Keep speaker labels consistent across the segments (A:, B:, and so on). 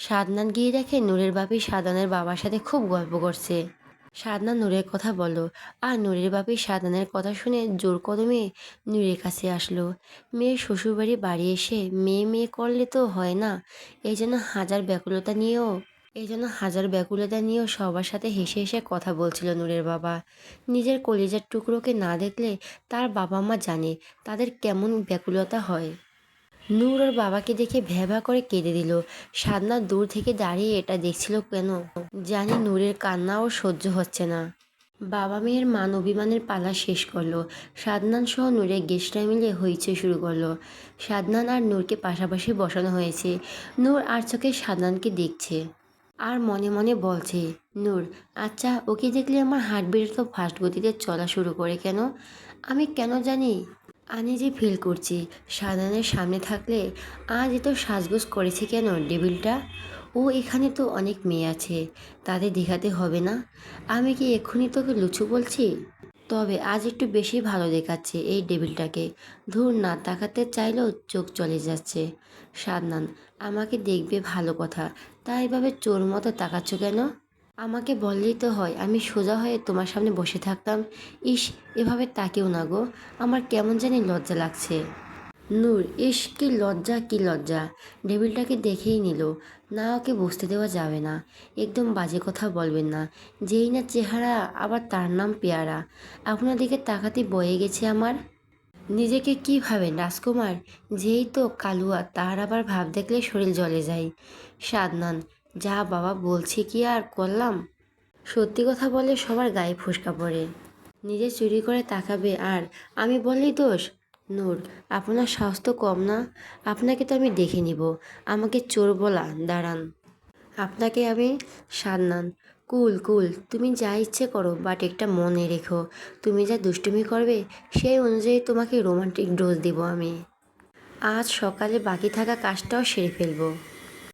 A: সাদনান গিয়ে দেখে নূরের বাপি সাদনানের বাবার সাথে খুব গল্প করছে। সাদনান নূরের কথা বলো আর নূরের বাপি সাদনানের কথা শুনে জোর কদমে নূরের কাছে আসলো। মেয়ের শ্বশুরবাড়ি বাড়ি এসে মেয়ে মেয়ে করলে তো হয় না, এই জন্য হাজার ব্যাকুলতা নিয়েও, এই জন্য হাজার ব্যাকুলতা নিয়েও সবার সাথে হেসে হেসে কথা বলছিল নূরের বাবা। নিজের কলিজার টুকরোকে না দেখলে তার বাবা মা জানে তাদের কেমন ব্যাকুলতা হয়। নূর ওর বাবাকে দেখে ভ্যাভা করে কেঁদে দিল। সাদনা দূর থেকে দাঁড়িয়ে এটা দেখছিল কেন? জানি নূরের কান্নাও সহ্য হচ্ছে না। বাবা মেয়ের মান অভিমানের পালা শেষ করল। সাদনান সহ নূরের গেস্টরা মিলে হইচই শুরু করল। সাদনান আর নূরকে পাশাপাশি বসানো হয়েছে। নূর আর চোখে সাদনানকে দেখছে। আর মনে মনে বলছে, নূর আচ্ছা ওকে দেখলে আমার হার্টবিট তো ফাস্ট গতিতে চলা শুরু করে কেন? আমি কেন জানি যে ফিল করছি সাদানের সামনে থাকলে আজ এত সাজগোজ করেছে কেন ডেবিলটা? ও এখানে তো অনেক মেয়ে আছে, তাদের দেখাতে হবে না। আমি কি এক্ষুনি তোকে লুচু বলছি? তবে আজ একটু বেশি ভালো দেখাচ্ছে এই ডেবিলটাকে। ধুর, না তাকাতে চাইলেও চোখ চলে যাচ্ছে। সাদনান আমাকে দেখবে ভালো কথা। তাই এভাবে চোর মতো তাকাচ্ছ কেন? আমাকে বললেই তো হয়, আমি সোজা হয়ে তোমার সামনে বসে থাকতাম। ইস, এভাবে তাকেও না গো, আমার কেমন জানি লজ্জা লাগছে। নূর, ইস, কি লজ্জা কি লজ্জা। ডেবিলটাকে দেখেই নিল, না ওকে বসতে দেওয়া যাবে না। একদম বাজে কথা বলবেন না, যেই না চেহারা, আবার তার নাম পেয়ারা। আপনার দিকে তাকাতে বয়ে গেছে আমার। নিজেকে কি ভাবেন, রাজকুমার? যেই তো কালুয়া, তার আবার ভাব দেখলে শরীর জ্বলে যায়। সাদনান যা বাবা বলছি কি আর করলাম? সত্যি কথা বলে সবার গায়ে ফুসকা পড়ে। নিজে চুরি করে তাকাবে আর আমি বললেই দোষ। নূর, আপনার স্বাস্থ্য কম না। আপনাকে তো আমি দেখে নিব। আমাকে চোর বলা, দাঁড়ান। আপনাকে আমি সাদনান কুল কুল, তুমি যা ইচ্ছে করো বাট একটা মনে রেখো। তুমি যা দুষ্টুমি করবে, সেই অনুযায়ী তোমাকে রোমান্টিক ডোজ দেব আমি। আজ সকালে বাকি থাকা কাজটাও সেরে ফেলব।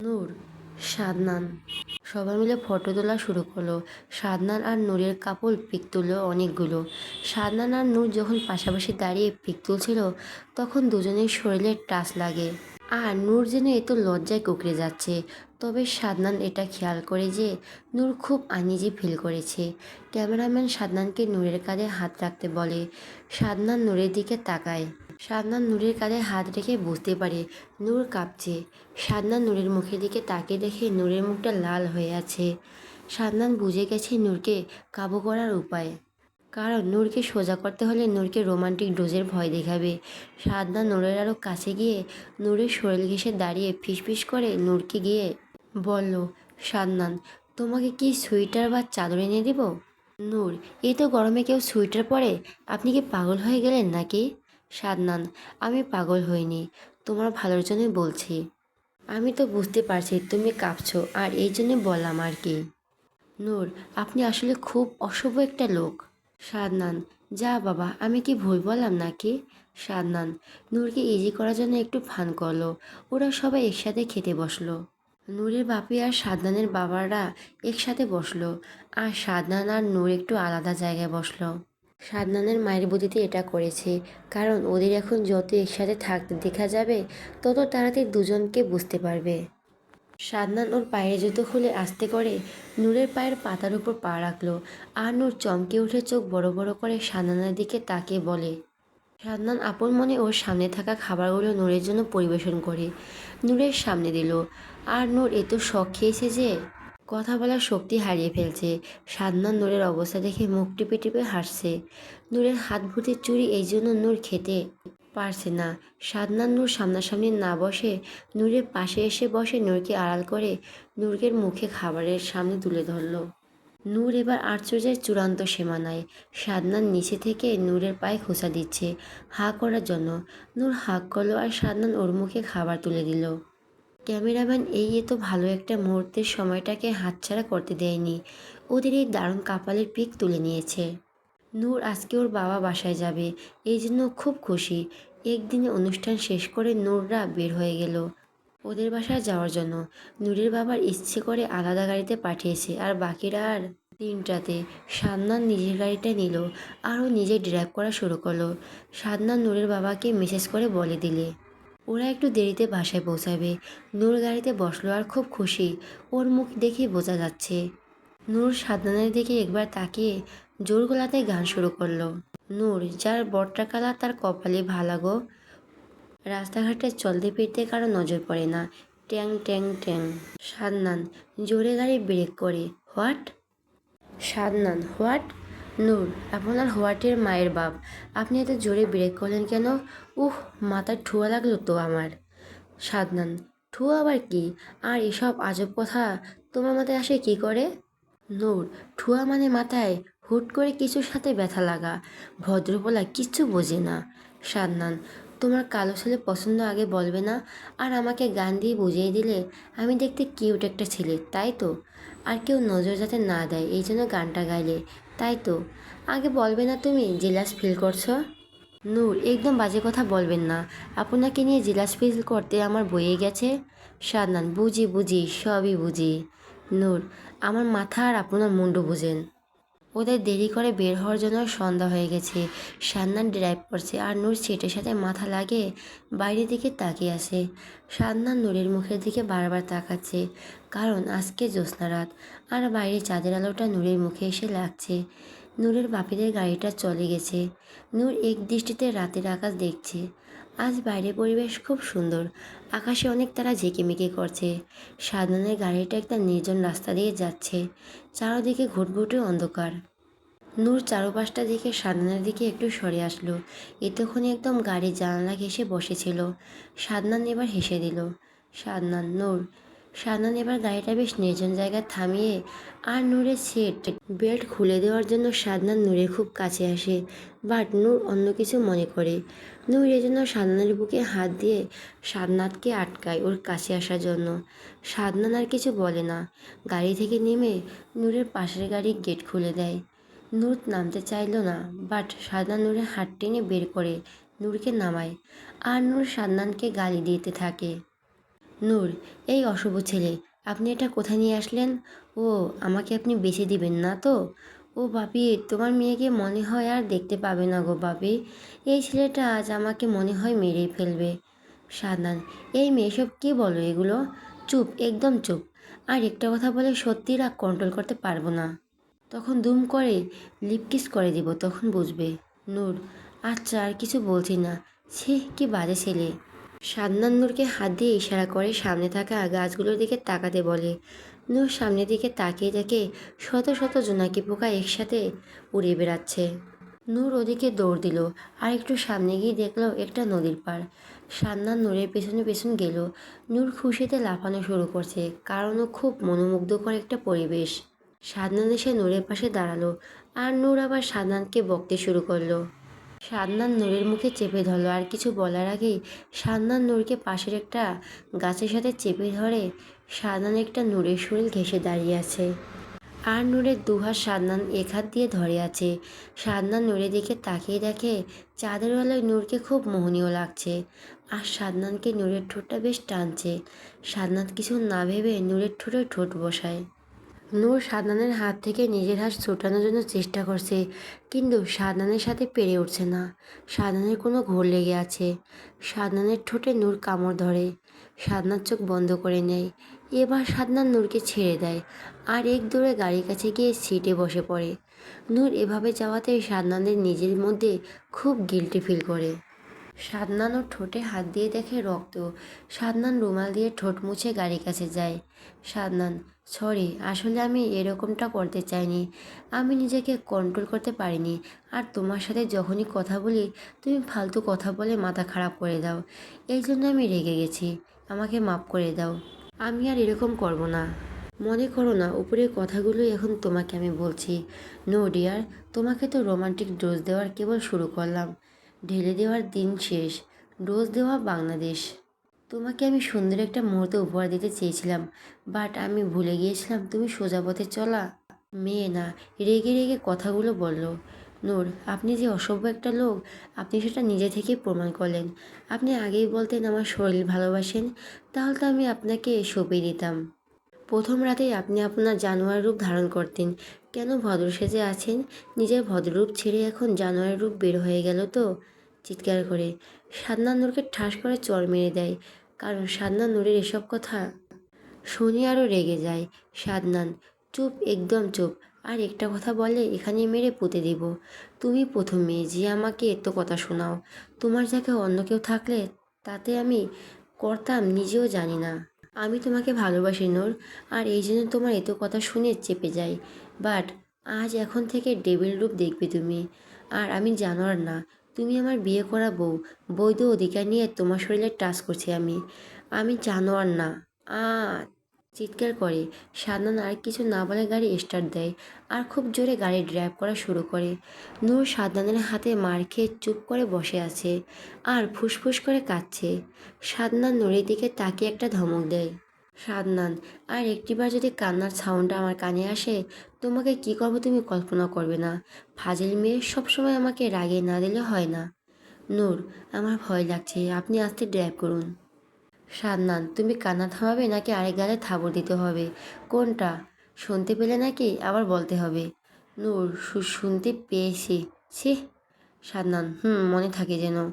A: নূর সাদনান। সবাই মিলে ফটো তোলা শুরু করল। সাদনান আর নূরের কাপড় পিক তুললো অনেকগুলো। সাদনান আর নূর যখন পাশাপাশি দাঁড়িয়ে পিক তুলছিল, তখন দুজনের শরীরে টাচ লাগে। আর নূর যেন এত লজ্জায় কুকড়ে যাচ্ছে। তবে সাদনান এটা খেয়াল করে যে, নূর খুব আনিজি ফিল করেছে। ক্যামেরাম্যান সাদনানকে নূরের কাঁধে হাত রাখতে বলে, সাদনান নূরের দিকে তাকায়। সাদনান নূরের কাঁধে হাত রেখে বুঝতে পারে। নূর কাঁপছে। সাদনান নূরের মুখের দিকে তাকে দেখে নূরের মুখটা লাল হয়ে আছে। সাদনান বুঝে গেছে নূরকে কাবু করার উপায়। কারণ নূরকে সোজা করতে হলে নূরকে রোমান্টিক ডোজের ভয় দেখাবে। সাদনান নূরের আরও কাছে গিয়ে নূরের শরীর ঘেঁষে দাঁড়িয়ে ফিসফিস করে নূরকে গিয়ে বলল সাদনান তোমাকে কি সোয়েটার বা চাদর এনে দেব? নূর এই তো গরমে কেউ সোয়েটার পরে? আপনি কি পাগল হয়ে গেলেন নাকি? সাদনান আমি পাগল হইনি। তোমার ভালোর জন্যই বলছি। আমি তো বুঝতে পারছি তুমি কাঁপছো, আর এই জন্য বললাম আর কি। নূর, আপনি আসলে খুব অশুভ একটা লোক। সাদনান যা বাবা, আমি কি ভুল বললাম নাকি? সাদনান নূরকে ইজি করার জন্য একটু ফান করল। ওরা সবাই একসাথে খেতে বসল। নূরের বাপি আর সাদনানের বাবারা একসাথে বসল। আর সাদনান আর নূর একটু আলাদা জায়গায় বসল। সাদনানের মায়ের বুদ্ধিতে এটা করেছে। কারণ ওদের এখন যত একসাথে থাকতে দেখা যাবে, তত তাড়াতাড়ি দুজনকে বুঝতে পারবে। সাদনান ওর পায়ের জুতো খুলে আস্তে করে নূরের পায়ের পাতার উপর পা রাখল আর নূর চমকে উঠে চোখ বড় বড় করে সাদনানের দিকে তাকে বলে সাদনান আপন মনে ওর সামনে থাকা খাবারগুলো নূরের জন্য পরিবেশন করে। নূরের সামনে দিল। আর নূর এত শখ খেয়েছে যে কথা বলার শক্তি হারিয়ে ফেলছে। সাদনান নূরের অবস্থা দেখে মুখ টিপে টিপে হাসছে। নূরের হাত ভর্তি চুরি এই জন্য নূর খেতে পারছে না। সাদনান নূর সামনাসামনি না বসে নূরের পাশে এসে বসে নূরকে আড়াল করে নূরকে মুখে খাবারের সামনে তুলে ধরলো। নূর এবার আশ্চর্যের চূড়ান্ত সীমানায়। সাদনান নিচে থেকে নূরের পায়ে খোঁচা দিচ্ছে। হা করার জন্য নূর হাঁক করল আর সাদনান ওর মুখে খাবার তুলে দিল। ক্যামেরাম্যান এই এত ভালো একটা মুহূর্তের সময়টাকে হাতছাড়া করতে দেয়নি। ওদের এই দারুণ কাপালের পিক তুলে নিয়েছে। নূর আজকে ওর বাবা বাসায় যাবে, এই জন্য খুব খুশি। একদিনে অনুষ্ঠান শেষ করে নূররা বের হয়ে গেল ওদের বাসায় যাওয়ার জন্য। নূরের বাবার ইচ্ছে করে আলাদা গাড়িতে পাঠিয়েছে আর বাকিরা আর তিনটাতে। সাদনান নিজের গাড়িটা নিল আরও নিজে ড্রাইভ করা শুরু করল। সাদনান নূরের বাবাকে মেসেজ করে বলে দিলে ওরা একটু দেরিতে বাসায় পৌঁছাবে। নূর গাড়িতে বসল আর খুব খুশি। ওর মুখ দেখে বোঝা যাচ্ছে। নূর সাদনানের দিকে একবার তাকিয়ে জোর গলাতে গান শুরু করল। নূর, যার বটটা কালা তার কপালে ভালাগো রাস্তাঘাটে চলতে ফিরতে কারও নজর পড়ে না। ট্যাং ট্যাং ট্যাং। সাদনান, জোরে গাড়ি ব্রেক করে। হোয়াট? সাদনান, হোয়াট? নূর, আপনার হোয়াটের মায়ের বাপ। আপনি এত জোরে ব্রেক করলেন কেন? উহ মাথার ঠুয়া লাগল তো আমার। সাদনান ঠুয়া আবার কি? আর এসব আজব কথা, তোমার মাথায় আসে কি করে? নূর, ঠুয়া মানে মাথায় হুট করে কিছুর সাথে ব্যথা লাগা। ভদ্রপোলা কিচ্ছু বোঝে না। সাদনান তোমার কালো ছেলে পছন্দ আগে বলবে না, আর আমাকে গান দিয়ে বুঝিয়ে দিলে আমি দেখতে কিউট একটা ছেলে, তাই তো? আর কেউ নজর যাতে না দেয় এই জন্য গানটা গাইলে, তাই তো? আগে বলবে না তুমি জেলাস ফিল করছ? নূর, একদম বাজে কথা বলবেন না। আপনাকে নিয়ে জেলাস ফিল করতে আমার বইয়ে গেছে সাদনান বুঝি বুঝি, সবই বুঝি। নূর, আমার মাথা আর আপনার মুন্ডু বুঝেন। ওদের দেরি করে বের হওয়ার জন্য সন্ধ্যা হয়ে গেছে। সান্নান ড্রাইভ করছে আর নূর সিটের সাথে মাথা লাগে বাইরের দিকে তাকিয়ে আছে। সান্নান নূরের মুখের দিকে বারবার তাকাচ্ছে, কারণ আজকে জ্যোৎস্না রাত আর বাইরে চাঁদের আলোটা নূরের মুখে এসে লাগছে। নূরের বাপিদের গাড়িটা চলে গেছে। নূর এক দৃষ্টিতে রাতের আকাশ দেখছে। আজ বাইরে পরিবেশ খুব সুন্দর। আকাশে অনেক তারা ঝেঁকিমেকি করছে। সাধনের গাড়িটা একটা নির্জন রাস্তা দিয়ে যাচ্ছে। চারোদিকে ঘুটঘুটে অন্ধকার। নূর চারপাশটা দেখে সাদনার দিকে একটু সরে আসলো। এতক্ষণে একদম গাড়ির জানালা ঘেসে বসেছিল। সাদনান এবার হেসে দিল সাদনান নূর সাদনান এবার গাড়িটা বেশ নির্জন জায়গায় থামিয়ে আর নূরের সিট বেল্ট খুলে দেওয়ার জন্য সাদনান নূরের খুব কাছে আসে বাট নূর অন্য কিছু মনে করে। নূর জন্য সাদনানের বুকে হাত দিয়ে সাদনাথকে আটকায় ওর কাছে আসার জন্য। সাদনান আর কিছু বলে না। গাড়ি থেকে নেমে নূরের পাশের গাড়ির গেট খুলে দেয়। নূর নামতে চাইলো না বাট সাদনান নূরের হাত টেনে বের করে নূরকে নামায়। আর নূর সাদনানকে গালি দিতে থাকে। নূর, এই অশুভ ছেলে, আপনি এটা কোথায় নিয়ে আসলেন? ও, আমাকে আপনি বেছে দিবেন না তো? ও বাপি তোমার মেয়েকে মনে হয় আর দেখতে পাবে না গো বাপি এই ছেলেটা আজ আমাকে মনে হয় মেরেই ফেলবে। সাদনান এই মেয়ে সব কী বলো এগুলো? চুপ, একদম চুপ। আর একটা কথা বলে সত্যি রাগ কন্ট্রোল করতে পারব না। তখন দুম করে লিপকিস করে দিব, তখন বুঝবে। নূর আচ্ছা আর কিছু বলছি না। সে কি বাজে ছেলে। সাদনান নূরকে হাত দিয়ে ইশারা করে সামনে থাকা গাছগুলোর দিকে তাকাতে বলে, নূর সামনের দিকে তাকিয়ে দেখে শত শত জোনাকি পোকা একসাথে উড়ে বেড়াচ্ছে। নূর ওদিকে দৌড় দিল, আর একটু সামনে গিয়ে দেখল একটা নদীর পাড়। সান্নান নূরের পেছনে পেছন গেল। নূর খুশিতে লাফানো শুরু করছে, কারণ ও খুব মনোমুগ্ধকর একটা পরিবেশ। সাদনান এসে নূরের পাশে দাঁড়াল, আর নূর আবার সাদনানকে বকতে শুরু করল। সাদনান নূরের মুখে চেপে ধরলো। আর কিছু বলার আগেই সাদনান নূরকে পাশের একটা গাছের সাথে চেপে ধরে সাদনান একটা নূরের শরীর ঘেঁষে দাঁড়িয়ে আছে। আর নূরের দুহাত এক হাত দিয়ে ধরে আছে। সাদনান নূরের দিকে তাকিয়ে দেখে চাঁদের বেলায় নূরকে খুব মোহনীয় লাগছে। আর সাদনানকে নূরের ঠোঁটটা বেশ টানছে। সাদনান কিছু না ভেবে নূরের ঠোঁটে ঠোঁট বসায়। নূর সাদনানের হাত থেকে নিজের হাত ছোটানোর জন্য চেষ্টা করছে, কিন্তু সাদনানের সাথে পেরে উঠছে না। সাদনানের কোনো ঘোর লেগে আছে। সাদনানের ঠোঁটে নূর কামড় ধরে। সাদনার চোখ বন্ধ করে নেয়। এবার সাদনান নূরকে ছেড়ে দেয় আর এক দূরে গাড়ির কাছে গিয়ে সিটে বসে পড়ে। নূর এভাবে যাওয়াতে সাদনানের নিজের মধ্যে খুব গিল্টি ফিল করে। সাদনান ওর ঠোঁটে হাত দিয়ে দেখে রক্ত। সাদনান রুমাল দিয়ে ঠোঁট মুছে গাড়ির কাছে যায়। সাদনান সরি, আসলে আমি এরকমটা করতে চাইনি। আমি নিজেকে কন্ট্রোল করতে পারিনি। আর তোমার সাথে যখনই কথা বলি, তুমি ফালতু কথা বলে মাথা খারাপ করে দাও। এই জন্য আমি রেগে গেছি। আমাকে মাফ করে দাও। আমি আর এরকম করব না। মনে করো না, উপরের কথাগুলোই এখন তোমাকে আমি বলছি। নো ডিয়ার তোমাকে তো রোমান্টিক ডোজ দেওয়ার কেবল শুরু করলাম। ঢেলে দেওয়ার দিন শেষ। ডোজ দেওয়া বাংলাদেশ। তোমাকে আমি সুন্দর একটা মুহূর্ত উপহার দিতে চেয়েছিলাম বাট আমি ভুলে গিয়েছিলাম তুমি সোজা পথে চলা। মেয়ে না, রেগে রেগে কথাগুলো বলল, নূর, আপনি যে অসভ্য একটা লোক, আপনি সেটা নিজে থেকেই প্রমাণ করলেন। আপনি আগেই বলতেন আমার শরীর ভালোবাসেন, তাহলে তো আমি আপনাকে সঁপে দিতাম। প্রথম রাতেই আপনি আপনার জানোয়ার রূপ ধারণ করতেন। কেন ভদ্র সেজে আছেন? নিজের ভদ্ররূপ ছেড়ে এখন জানোয়ার রূপ বের হয়ে গেল তো? চিৎকার করে। সাদনান নূরকে ঠাস করে চর মেরে দেয়, কারণ সাদনান নূরের এসব কথা শুনে আরও রেগে যায়। সাদনান চুপ, একদম চুপ। আর একটা কথা বলে, এখানে মেরে পুঁতে দিব। তুমি প্রথম যে আমাকে এত কথা শোনাও, তোমার যাকে অন্য কেউ থাকলে তাতে আমি করতাম নিজেও জানি না। আমি তোমাকে ভালোবাসি নূর, আর এই জন্য তোমার এত কথা শুনে চেপে যাই। বাট, আজ এখন থেকে ডেবিল রূপ দেখবে তুমি। আর আমি জানোয়ার না তুমি আমার বিয়ে করা বউ। বৈধ অধিকার নিয়ে তোমার শরীরে টাচ করছি আমি। আমি জানোয়ার না। আ, চিৎকার করে। সাদনান আর কিছু না বলে গাড়ি স্টার্ট দেয় আর খুব জোরে গাড়ি ড্রাইভ করা শুরু করে। নূর সাদনানের হাতে মার খেয়ে চুপ করে বসে আছে আর ফুসফুস করে কাঁদছে। সাদনান নূরের দিকে তাকিয়ে একটা ধমক দেয়। সাদনান আর একটিবার যদি কান্নার সাউন্ডটা আমার কানে আসে, তোমাকে কি করব তুমি কল্পনা করবে না। ফাজিল মেয়ে সবসময় আমাকে রাগে না দিলে হয় না। নূর, আমার ভয় লাগছে, আপনি আস্তে ড্রাইভ করুন। সাদনান তুমি কান্না থামাবে নাকি আরেক গালে থাবর দিতে হবে? কোনটা? শুনতে পেলে নাকি আবার বলতে হবে। নূর শুনতে পেয়েছি। ছি। সাদনান হুম, মনে থাকে যেন।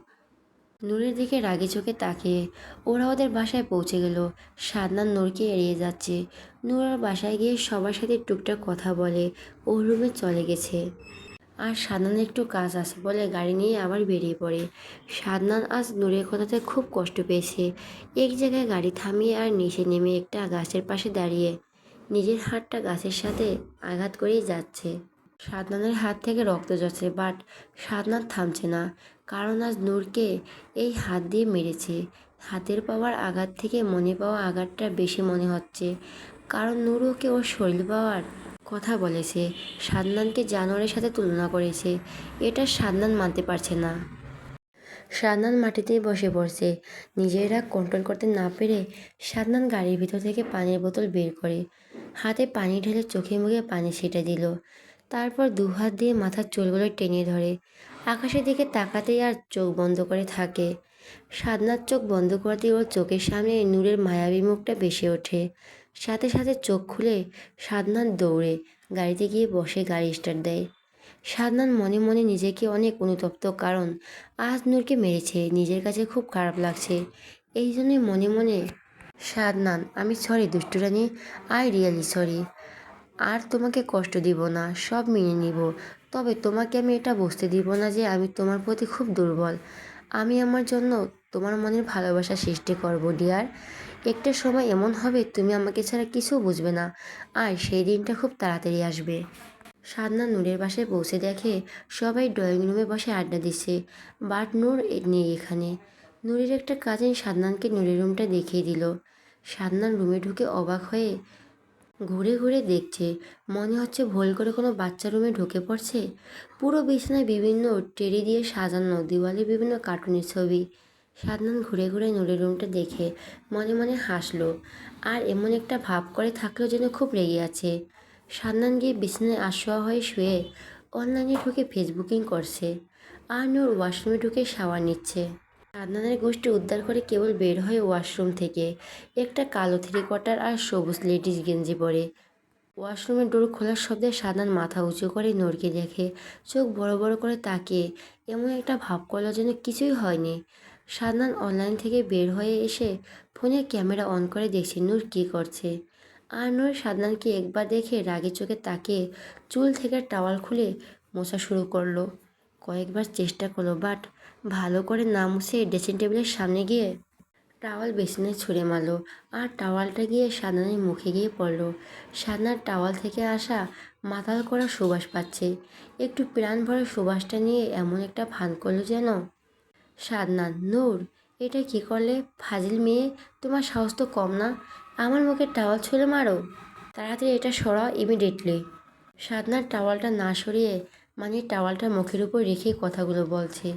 A: নূরের দিকে রাগে চোখে তাকিয়ে ওরা ওদের বাসায় পৌঁছে গেল। সাদনান নূরকে এড়িয়ে যাচ্ছে। নূর আর বাসায় গিয়ে সবার সাথে টুকটাক কথা বলে ও রুমে চলে গেছে। আর সাদনান একটু কাজ আছে বলে গাড়ি নিয়ে আবার বেরিয়ে পড়ে। সাদনান আজ নূরের কথাতে খুব কষ্ট পেয়েছে। এক জায়গায় গাড়ি থামিয়ে আর নিচে নেমে একটা গাছের পাশে দাঁড়িয়ে নিজের হাতটা গাছের সাথে আঘাত করেই যাচ্ছে। সাদনানের হাত থেকে রক্ত যাচ্ছে, বাট সাদনান থামছে না। কারণ আজ নূরকে এই হাত দিয়ে মেরেছে। হাতের পাওয়ার আঘাত থেকে মনে পাওয়া আঘাতটা বেশি মনে হচ্ছে। কারণ নূর ওকে ওর শরীর পাওয়ার কথা বলেছে। সাদনানকে জানোয়ারের সাথে তুলনা করেছে। এটা সাদনান মানতে পারছে না। সাদনান মাটিতেই বসে পড়ছে। নিজেরা কন্ট্রোল করতে না পেরে সাদনান গাড়ির ভিতর থেকে পানির বোতল বের করে। হাতে পানি ঢেলে চোখে মুখে পানি ছিটে দিল। তারপর দু হাত দিয়ে মাথার চুলগুলো টেনে ধরে। আকাশের দিকে তাকাতেই আর চোখ বন্ধ করে থাকে। সাদনার চোখ বন্ধ করতেই ওর চোখের সামনে নূরের মায়াবী মুখটা বেশি ওঠে। সাথে সাথে চোখ খুলে সাদনান দৌড়ে গাড়িতে গিয়ে বসে গাড়ি স্টার্ট দেয়। সাদনান মনে মনে নিজেকে অনেক অনুতপ্ত কারণ আজ নূরকে মেরেছে, নিজের কাছে খুব খারাপ লাগছে। এই জন্যই মনে মনে সাদনান আমি সরি দুষ্টুরানি আই রিয়েলি সরি আর তোমাকে কষ্ট দিব না, সব মেনে নিব। তবে তোমাকে আমি এটা বুঝতে দিব না যে আমি তোমার প্রতি খুব দুর্বল। আমি আমার জন্য তোমার মনের ভালোবাসা সৃষ্টি করব, ডিয়ার। একটা সময় এমন হবে, তুমি আমাকে ছাড়া কিছু বুঝবে না। আর সেই দিনটা খুব তাড়াতাড়ি আসবে। সাদনা নূরের বাসায় পৌঁছে দেখে সবাই ড্রয়িং রুমে বসে আড্ডা দিচ্ছে। বাট নূর নেই এখানে। নূরের একটা কাজিন সাদনানকে নূরের রুমটা দেখিয়ে দিল। সাদনান রুমে ঢুকে অবাক হয়ে ঘুরে ঘুরে দেখছে। মনে হচ্ছে ভুল করে কোনো বাচ্চা রুমে ঢুকে পড়ছে। পুরো বিছানায় বিভিন্ন টেরি দিয়ে সাজানো, দেওয়ালে বিভিন্ন কার্টুনের ছবি। সাদনান ঘুরে ঘুরে নূরের রুমটা দেখে মনে মনে হাসলো। আর এমন একটা ভাব করে থাকল যেন খুব রেগে আছে। সাদনান গিয়ে বিছানায় আশোয়া হয়ে শুয়ে অনলাইনে ঢুকে ফেসবুকিং করছে। আর নূর ওয়াশরুমে ঢুকে শাওয়ার নিচ্ছে। সাদনানের গোষ্ঠী উদ্ধার করে কেবল বের হয় ওয়াশরুম থেকে। একটা কালো থ্রি কোয়ার্টার আর সবুজ লেডিস গেঞ্জি পরে। ওয়াশরুমের ডোর খোলার শব্দে সাদান মাথা উঁচু করে নূরকে দেখে। চোখ বড় বড় করে তাকে। এমন একটা ভাব করল যেন কিছুই হয়নি। সাদনান অনলাইন থেকে বের হয়ে এসে ফোনে ক্যামেরা অন করে দেখছে নূর কী করছে। আর নূর সাদনানকে একবার দেখে রাগে চোখে তাকে চুল থেকে টাওয়াল খুলে মোছা শুরু করল। কয়েকবার চেষ্টা করল বাট ভালো করে না মুছে ড্রেসিং টেবিলের সামনে গিয়ে টাওয়াল বেসিনে ছুঁড়ে মারলো আর টাওয়ালটা গিয়ে সাদনানের মুখে গিয়ে পড়ল। সাদনার টাওয়াল থেকে আসা মাতাল করা সুবাস পাচ্ছে। একটু প্রাণ ভরা সুবাসটা নিয়ে এমন একটা ভান করল যেন সাদনান নূর, এটা কি করলে? ফাজিল মেয়ে, তোমার সাহস তো কম না? আমার মুখে টাওয়াল ছুঁড়ে মারো। তাড়াতাড়ি এটা সরাও ইমিডিয়েটলি। সাদনার টাওয়ালটা না সরিয়ে মানে টাওয়ালটা মুখের উপর রেখে কথাগুলো বলছে।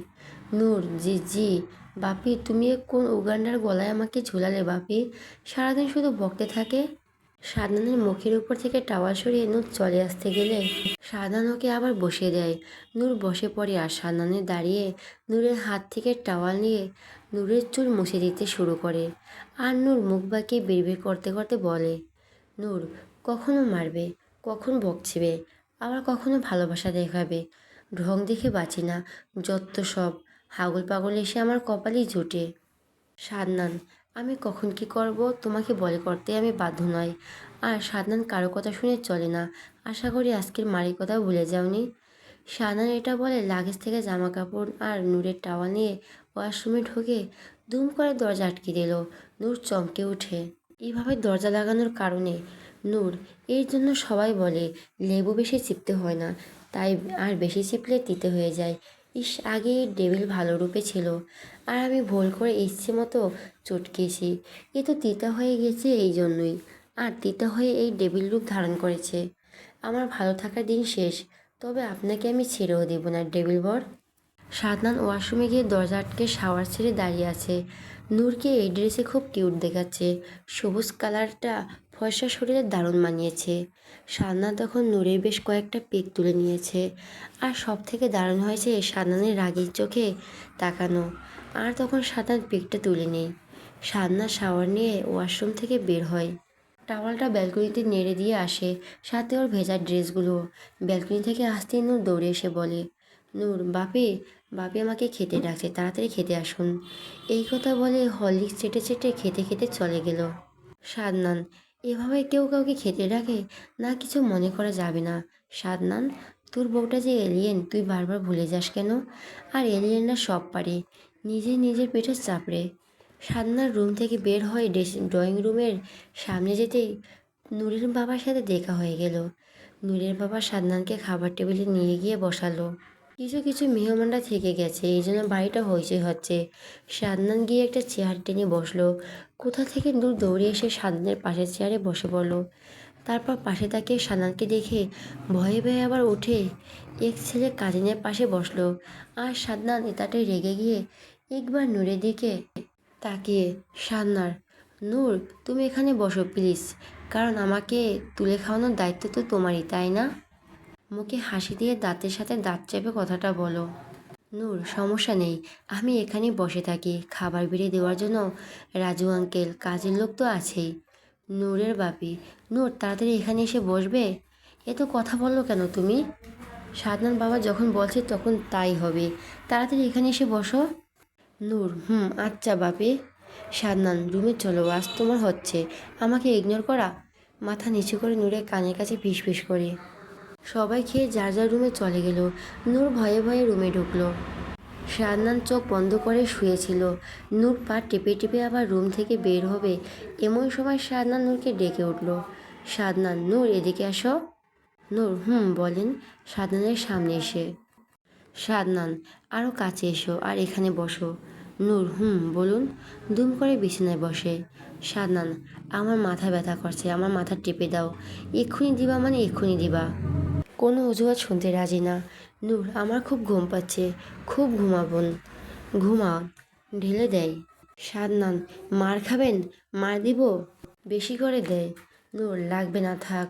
A: নূর, জি জি। বাপি, তুমি কোন উগান্ডার গলায় আমাকে ঝুলালে বাপি? সারাদিন শুধু বকতে থাকে? সাদানের মুখের উপর থেকে টাওয়াল সরিয়ে নূর চলে আসতে গেলে সাদনান ওকে আবার বসে দেয়। নূর বসে পড়ে আর সাদনানে দাঁড়িয়ে নূরের হাত থেকে টাওয়াল নিয়ে নূরের চুল মুছে দিতে শুরু করে। আর নূর মুখ বাঁকিয়ে বিড়বিড় করতে করতে বলে, নূর, কখনো মারবে, কখন বকছিবে? আবার কখনো ভালোবাসা দেখাবে? ঢং দেখে বাঁচি না, যত সব হাগল পাগল এসে আমার কপালেই জোটে। সাদনান আমি কখন কি করব? তোমাকে বলে করতে আমি বাধ্য নয় আর সাদনান কারও কথা শুনে চলে না। আশা করি আজকের মারির কথা ভুলে যাওনি। সাদনান এটা বলে লাগেজ থেকে জামা কাপড় আর নূরের টাওয়াল নিয়ে ওয়াশরুমে ঢোকে দুম করে দরজা আটকে দিল। নূর চমকে ওঠে এইভাবে দরজা লাগানোর কারণে নূর এর জন্য সবাই বলে, লেবু বেশি চিপতে হয় না। তাই আর বেশি চিপলে তিতে হয়ে যায়। ইস, আগে ডেভিল ভালো রূপে ছিল। আর আমি ভুল করে ইচ্ছে মতো চটকেছি এ তো তিতা হয়ে গেছে এই জন্যই আর তিতা হয়ে এই ডেভিল রূপ ধারণ করেছে। আমার ভালো থাকার দিন শেষ। তবে আপনাকে আমি ছেড়েও দেব না, ডেভিল বর। সাদনান ওয়াশরুমে গিয়ে দরজা আটকে শাওয়ার ছেড়ে দাঁড়িয়ে আছে। নূরকে এই ড্রেসে খুব কিউট দেখাচ্ছে। সবুজ কালারটা ফর্সা শরীরে দারুণ মানিয়েছে। সাদনান তখন নূরের বেশ কয়েকটা পেক তুলে নিয়েছে। আর সব থেকে দারুণ হয়েছে সাদনানের রাগের চোখে তাকানো। আর তখন সাদনান পেকটা তুলে নেই। সাদনা শাওয়ার নিয়ে ওয়াশরুম থেকে বের হয়। টাওয়ালটা ব্যালকনিতে নেড়ে দিয়ে আসে। সাথে ওর ভেজা ড্রেসগুলো। ব্যালকনি থেকে আসতেই নূর দৌড়ে এসে বলে, নূর, বাপি বাপি আমাকে খেতে ডাকছে, তাড়াতাড়ি খেতে আসুন। এই কথা বলে হরলিক্স চেটে চেটে খেতে খেতে চলে গেল। সাদনান এভাবে কেউ কাউকে খেতে ডাকে, না কিছু মনে করা যাবে না। সাদনান তোর বউটা যে এলিয়েন তুই বারবার ভুলে যাস কেন? আর এলিয়েনরা সব পারে, নিজে নিজের পেটে চাপড়ে। সাদনার রুম থেকে বের হয়ে ড্রয়িং রুমের সামনে যেতেই নূরের বাবার সাথে দেখা হয়ে গেল। নূরের বাবা সাদনানকে খাবার টেবিলে নিয়ে গিয়ে বসালো। কিছু কিছু মেহমানরা থেকে গেছে। এই জন্য বাড়িটা হইচই হচ্ছে। সাদনান গিয়ে একটা চেয়ার টেনে বসল। কোথা থেকে দূর দৌড়ে এসে সাদনানের পাশের চেয়ারে বসে পড়ল। তারপর পাশে তাকিয়ে সাদনানকে দেখে ভয়ে ভয়ে আবার উঠে এক ছেলে কাজিনের পাশে বসল। আর সাদনান এটাটাই রেগে গিয়ে একবার নূরের দিকে তাকিয়ে সাদনার নূর, তুমি এখানে বসো, প্লিজ। কারণ আমাকে তুলে খাওয়ানোর দায়িত্ব তো তোমারই, তাই না? মুখে হাসি দিয়ে দাঁতের সাথে দাঁত চেপে কথাটা বলো। নূর, সমস্যা নেই। আমি এখানে বসে থাকি। খাবার বেড়ে দেওয়ার জন্য রাজু আঙ্কেল, কাজের লোক তো আছেই। নূরের বাপি, নূর, তাড়াতাড়ি এখানে এসে বসবে? এ তো কথা বলল কেন তুমি? সাদনান বাবা যখন বলছে তখন তাই হবে। তাড়াতাড়ি এখানে এসে বসো। নূর, হুম আচ্ছা বাপি। সাদনান রুমে চলো, আজ তোমার হচ্ছে। আমাকে ইগনোর করা? মাথা নিচু করে নূরে কানের কাছে ফিস ফিস করে। সবাই খেয়ে যার যার রুমে চলে গেল। নূর ভয়ে ভয়ে রুমে ঢুকলো। সাদনান চোখ বন্ধ করে শুয়েছিল। নূর পা টেপে টেপে আবার রুম থেকে বের হবে এমন সময় সাদনান নূরকে ডেকে উঠল। সাদনান নূর, এদিকে আসো। নূর, হুম, বলেন। সাদনানের সামনে এসে। সাদনান আরও কাছে এসো আর এখানে বসো। নূর, হুম, বলুন। দুম করে বিছানায় বসে। সাদনান আমার মাথা ব্যথা করছে, আমার মাথা টেপে দাও। এক্ষুনি দিবা মানে এক্ষুনি দিবা। কোনো অজুহাত শুনতে রাজি না। নূর, আমার খুব ঘুম পাচ্ছে। খুব ঘুমাবন ঘুমাও ঢেলে দেয়। সাদনান মার খাবেন? মার দিব? বেশি করে দেয়। নূর, লাগবে না, থাক।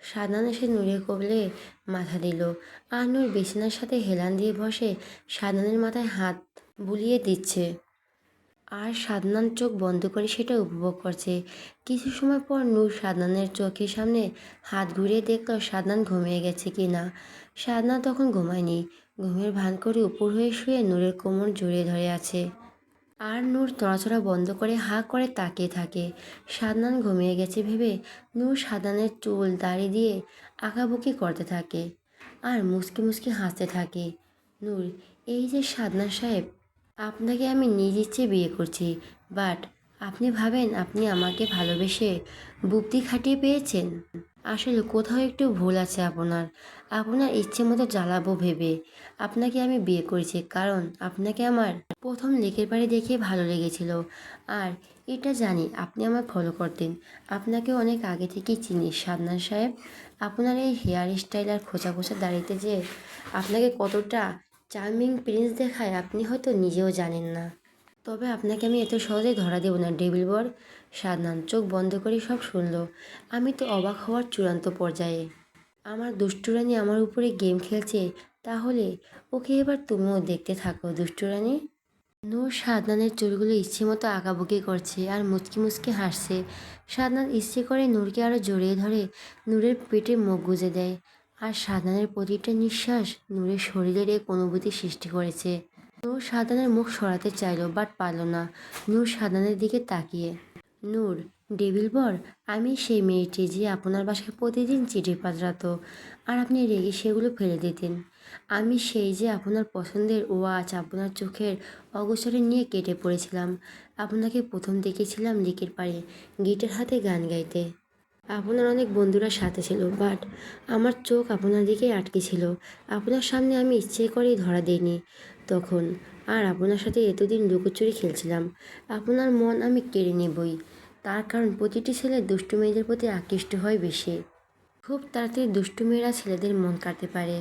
A: সাদনান এসে নূরের কবলে মাথা দিল। আর নূর বিছানার সাথে হেলান দিয়ে বসে সাদনানের মাথায় হাত বুলিয়ে দিচ্ছে। আর সাদনান চোখ বন্ধ করে সেটা উপভোগ করছে। কিছু সময় পর নূর সাদনানের চোখের সামনে হাত ঘুরিয়ে দেখল সাদনান ঘুমিয়ে গেছে কি না। সাদনান তখন ঘুমায়নি। ঘুমের ভান করে উপর হয়ে শুয়ে নূরের কোমর জড়িয়ে ধরে আছে। আর নূর নড়াচড়া বন্ধ করে হা করে তাকিয়ে থাকে। সাদনান ঘুমিয়ে গেছে ভেবে নূর সাদানের চুল দাড়ি দিয়ে আঁকাবুকি করতে থাকে। আর মুসকি মুসকি হাসতে থাকে। নূর, এই যে সাদনান সাহেব আপনাকে আমি নিজ ইচ্ছে বিয়ে করছি বাট আপনি ভাবেন আপনি আমাকে ভালোবেসে বুদ্ধি খাটিয়ে পেয়েছেন? আসলে কোথাও একটু ভুল আছে আপনার। আপনার ইচ্ছে মতো জ্বালাবো ভেবে। আপনাকে আমি বিয়ে করেছি কারণ আপনাকে আমার প্রথম লেকের বাড়ি দেখে ভালো লেগেছিল। আর এটা জানি আপনি আমার ফলো করতেন। আপনাকে অনেক আগে থেকেই চিনি সাদনান সাহেব। আপনার এই হেয়ার স্টাইল আর খোঁচা খোঁচা দাড়িতে যে আপনাকে কতটা চার্মিং প্রিন্স দেখায়, আপনি হয়তো নিজেও জানেন না। তবে আপনাকে আমি এত সহজে ধরা দেব না ডেবিল বর। সাদনান চোখ বন্ধ করে সব শুনলো। আমি তো অবাক হওয়ার চূড়ান্ত পর্যায়ে। আমার দুষ্টুরানি আমার উপরে গেম খেলছে, তাহলে ওকে এবার তুমিও দেখতে থাকো দুষ্টুরানি নূর সাদনানের চুলগুলো ইচ্ছে মতো আঁকাবুকি করছে আর মুচকি মুচকি হাসছে। সাদনান ইচ্ছে করে নূরকে আরও জড়িয়ে ধরে নূরের পেটে মুখ গুজে দেয়। আর সাদানের প্রতিটা নিঃশ্বাস নূরের শরীরের এক অনুভূতি সৃষ্টি করেছে। নূর সাদানের মুখ সরাতে চাইল বাট পারল না। নূর সাদানের দিকে তাকিয়ে। নূর ডেভিল বর, আমি সেই মেয়েটি যে আপনার বাসায় প্রতিদিন চিঠি পাঠাতো আর আপনি রেগে সেগুলো ফেলে দিতেন। আমি সেই যে আপনার পছন্দের ওয়াচ আপনার চোখের অগোচরে নিয়ে কেটে পড়েছিলাম। আপনাকে প্রথম দেখেছিলাম লিকের পাড়ে গিটার হাতে গান গাইতে। আপনার অনেক বন্ধুরা সাথে ছিল বাট আমার চোখ আপনার দিকেই আটকে ছিল। আপনার সামনে আমি ইচ্ছে করেই ধরা দিইনি। তখন আর আপনার সাথে এতদিন লুকোচুরি খেলছিলাম। আপনার মন আমি কেড়ে নেবই। তার কারণ প্রতিটি ছেলে দুষ্টু মেয়েদের প্রতি আকৃষ্ট হয় বেশি। খুব তাড়াতাড়ি দুষ্টু মেয়েরা ছেলেদের মন কাটতে পারে।